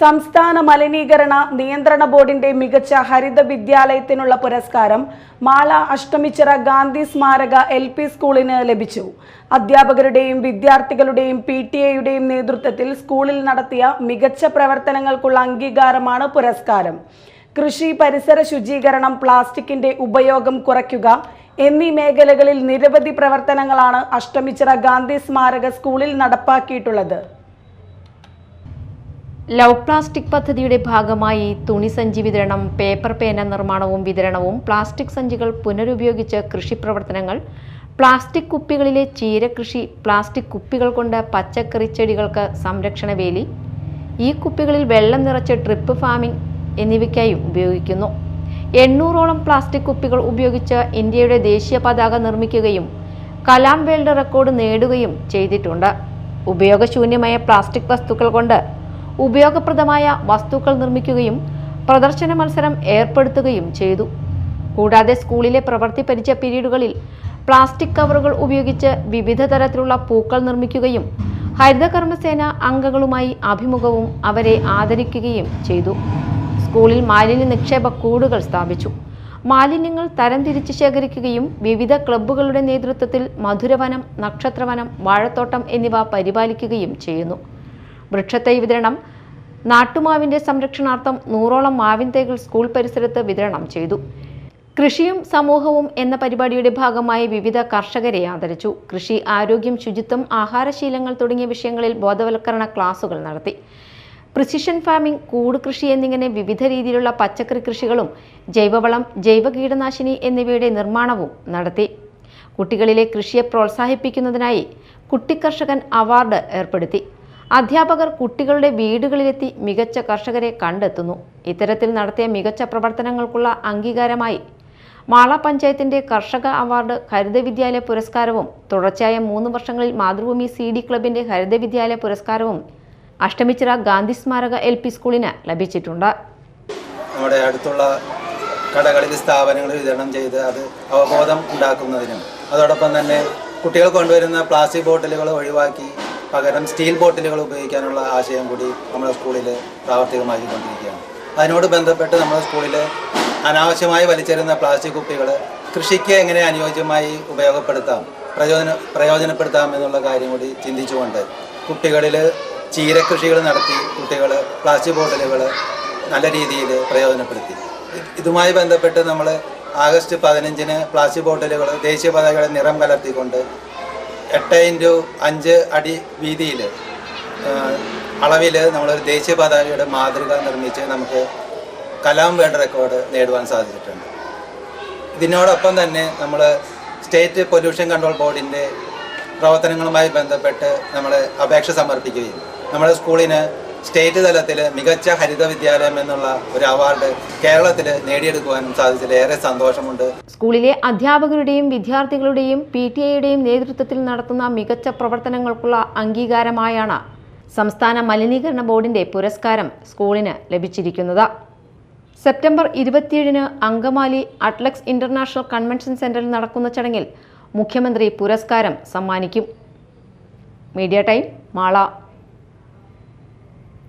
സംസ്ഥാന മലിനീകരണ നിയന്ത്രണ ബോർഡിന്റെ മികച്ച ഹരിത വിദ്യാലയത്തിനുള്ള പുരസ്കാരം മാള അഷ്ടമിച്ചിറ ഗാന്ധി സ്മാരക എൽ പി സ്കൂളിന് ലഭിച്ചു. അധ്യാപകരുടെയും വിദ്യാർത്ഥികളുടെയും പി ടി എയുടെയും നേതൃത്വത്തിൽ സ്കൂളിൽ നടത്തിയ മികച്ച പ്രവർത്തനങ്ങൾക്കുള്ള അംഗീകാരമാണ് പുരസ്കാരം. കൃഷി പരിസര ശുചീകരണം പ്ലാസ്റ്റിക്കിന്റെ ഉപയോഗം കുറയ്ക്കുക എന്നീ മേഖലകളിൽ നിരവധി പ്രവർത്തനങ്ങളാണ് അഷ്ടമിച്ചിറ ഗാന്ധി സ്മാരക സ്കൂളിൽ നടപ്പാക്കിയിട്ടുള്ളത്. ലവ് പ്ലാസ്റ്റിക് പദ്ധതിയുടെ ഭാഗമായി തുണിസഞ്ചി വിതരണം പേപ്പർ പേന നിർമ്മാണവും വിതരണവും പ്ലാസ്റ്റിക് സഞ്ചികൾ പുനരുപയോഗിച്ച് കൃഷി പ്രവർത്തനങ്ങൾ പ്ലാസ്റ്റിക് കുപ്പികളിലെ ചീരകൃഷി പ്ലാസ്റ്റിക് കുപ്പികൾ കൊണ്ട് പച്ചക്കറി ചെടികൾക്ക് സംരക്ഷണ വേലി ഈ കുപ്പികളിൽ വെള്ളം നിറച്ച് ട്രിപ്പ് ഫാമിംഗ് എന്നിവയ്ക്കായും ഉപയോഗിക്കുന്നു. എണ്ണൂറോളം പ്ലാസ്റ്റിക് കുപ്പികൾ ഉപയോഗിച്ച് ഇന്ത്യയുടെ ദേശീയ പതാക നിർമ്മിക്കുകയും കലാം വേൾഡ് റെക്കോർഡ് നേടുകയും ചെയ്തിട്ടുണ്ട്. ഉപയോഗശൂന്യമായ പ്ലാസ്റ്റിക് വസ്തുക്കൾ കൊണ്ട് ഉപയോഗപ്രദമായ വസ്തുക്കൾ നിർമ്മിക്കുകയും പ്രദർശന മത്സരം ഏർപ്പെടുത്തുകയും ചെയ്തു. കൂടാതെ സ്കൂളിലെ പ്രവൃത്തി പരിചയ പീരീഡുകളിൽ പ്ലാസ്റ്റിക് കവറുകൾ ഉപയോഗിച്ച് വിവിധ തരത്തിലുള്ള പൂക്കൾ നിർമ്മിക്കുകയും ഹരിതകർമ്മസേന അംഗങ്ങളുമായി അഭിമുഖവും അവരെ ആദരിക്കുകയും ചെയ്തു. സ്കൂളിൽ മാലിന്യ നിക്ഷേപ കൂടുകൾ സ്ഥാപിച്ചു. മാലിന്യങ്ങൾ തരംതിരിച്ച് ശേഖരിക്കുകയും വിവിധ ക്ലബ്ബുകളുടെ നേതൃത്വത്തിൽ മധുരവനം നക്ഷത്രവനം വാഴത്തോട്ടം എന്നിവ പരിപാലിക്കുകയും ചെയ്യുന്നു. വൃക്ഷത്തൈ വിതരണം നാട്ടുമാവിന്റെ സംരക്ഷണാർത്ഥം നൂറോളം മാവിൻ തൈകൾ സ്കൂൾ പരിസരത്ത് വിതരണം ചെയ്തു. കൃഷിയും സമൂഹവും എന്ന പരിപാടിയുടെ ഭാഗമായി വിവിധ കർഷകരെ ആദരിച്ചു. കൃഷി ആരോഗ്യം ശുചിത്വം ആഹാരശീലങ്ങൾ തുടങ്ങിയ വിഷയങ്ങളിൽ ബോധവൽക്കരണ ക്ലാസുകൾ നടത്തി. പ്രിസിഷൻ ഫാമിംഗ് കൂട് കൃഷി എന്നിങ്ങനെ വിവിധ രീതിയിലുള്ള പച്ചക്കറി കൃഷികളും ജൈവവളം ജൈവ കീടനാശിനി എന്നിവയുടെ നിർമ്മാണവും നടത്തി. കുട്ടികളിലെ കൃഷിയെ പ്രോത്സാഹിപ്പിക്കുന്നതിനായി കുട്ടിക്കർഷകൻ അവാർഡ് ഏർപ്പെടുത്തി. അധ്യാപകർ കുട്ടികളുടെ വീടുകളിലെത്തി മികച്ച കർഷകരെ കണ്ടെത്തുന്നു. ഇത്തരത്തിൽ നടത്തിയ മികച്ച പ്രവർത്തനങ്ങൾക്കുള്ള അംഗീകാരമായി മാള പഞ്ചായത്തിന്റെ കർഷക അവാർഡ് ഹരിത വിദ്യാലയ പുരസ്കാരവും തുടർച്ചയായ മൂന്ന് വർഷങ്ങളിൽ മാതൃഭൂമി സി ഡി ക്ലബിന്റെ ഹരിത വിദ്യാലയ പുരസ്കാരവും അഷ്ടമിച്ചിറ ഗാന്ധി സ്മാരക എൽ പി സ്കൂളിന് ലഭിച്ചിട്ടുണ്ട്. നമ്മുടെ അടുത്തുള്ള കടകളിൽ സ്ഥാപനങ്ങൾ വിതരണം ചെയ്ത് അത് അവബോധം ഉണ്ടാക്കുന്നതിനും അതോടൊപ്പം തന്നെ കുട്ടികൾ കൊണ്ടുവരുന്ന പ്ലാസ്റ്റിക് ബോട്ടിലുകൾ ഒഴിവാക്കി പകരം സ്റ്റീൽ ബോട്ടിലുകൾ ഉപയോഗിക്കാനുള്ള ആശയം കൂടി നമ്മുടെ സ്കൂളിൽ പ്രാവർത്തികമാക്കിക്കൊണ്ടിരിക്കുകയാണ്. അതിനോട് ബന്ധപ്പെട്ട് നമ്മുടെ സ്കൂളിൽ അനാവശ്യമായി വലിച്ചെറിയുന്ന പ്ലാസ്റ്റിക് കുപ്പികൾ കൃഷിക്ക് എങ്ങനെ അനുയോജ്യമായി ഉപയോഗപ്പെടുത്താം പ്രയോജന പ്രയോജനപ്പെടുത്താം എന്നുള്ള കാര്യം കൂടി ചിന്തിച്ചുകൊണ്ട് കുട്ടികളിൽ ചീരകൃഷികൾ നടത്തി കുട്ടികൾ പ്ലാസ്റ്റിക് ബോട്ടിലുകൾ നല്ല രീതിയിൽ പ്രയോജനപ്പെടുത്തി. ഇതുമായി ബന്ധപ്പെട്ട് നമ്മൾ ആഗസ്റ്റ് പതിനഞ്ചിന് പ്ലാസ്റ്റിക് ബോട്ടിലുകൾ ദേശീയ പതാകയുടെ നിറം കലർത്തിക്കൊണ്ട് എട്ട് ഇന്റു അഞ്ച് അടി വീതിയിൽ അളവിൽ നമ്മളൊരു ദേശീയ പതാകയുടെ മാതൃക നിർമ്മിച്ച് നമുക്ക് കലാം വേൾഡ് റെക്കോർഡ് നേടുവാൻ സാധിച്ചിട്ടുണ്ട്. ഇതിനോടൊപ്പം തന്നെ നമ്മൾ സ്റ്റേറ്റ് പൊല്യൂഷൻ കൺട്രോൾ ബോർഡിന്റെ പ്രവർത്തനങ്ങളുമായി ബന്ധപ്പെട്ട് നമ്മൾ അപേക്ഷ സമർപ്പിക്കുകയും നമ്മുടെ സ്കൂളിന് സ്റ്റേറ്റ് തലത്തിൽ മികച്ച ഹരിത വിദ്യാലയം എന്നുള്ള ഒരു അവാർഡ് കേരളത്തിൽ നേടിയെടുക്കുവാനും സാധിച്ചതിൽ ഏറെ സന്തോഷമുണ്ട്. സ്കൂളിലെ അധ്യാപകരുടെയും വിദ്യാർത്ഥികളുടെയും പി ടി ഐയുടെയും നേതൃത്വത്തിൽ നടത്തുന്ന മികച്ച പ്രവർത്തനങ്ങൾക്കുള്ള അംഗീകാരമായാണ് സംസ്ഥാന മലിനീകരണ ബോർഡിന്റെ പുരസ്കാരം സ്കൂളിന് ലഭിച്ചിരിക്കുന്നത്. സെപ്റ്റംബർ ഇരുപത്തിയേഴിന് അങ്കമാലി അറ്റ്ലക്സ് ഇന്റർനാഷണൽ കൺവെൻഷൻ സെന്ററിൽ നടക്കുന്ന ചടങ്ങിൽ മുഖ്യമന്ത്രി പുരസ്കാരം സമ്മാനിക്കും. Media time Mala.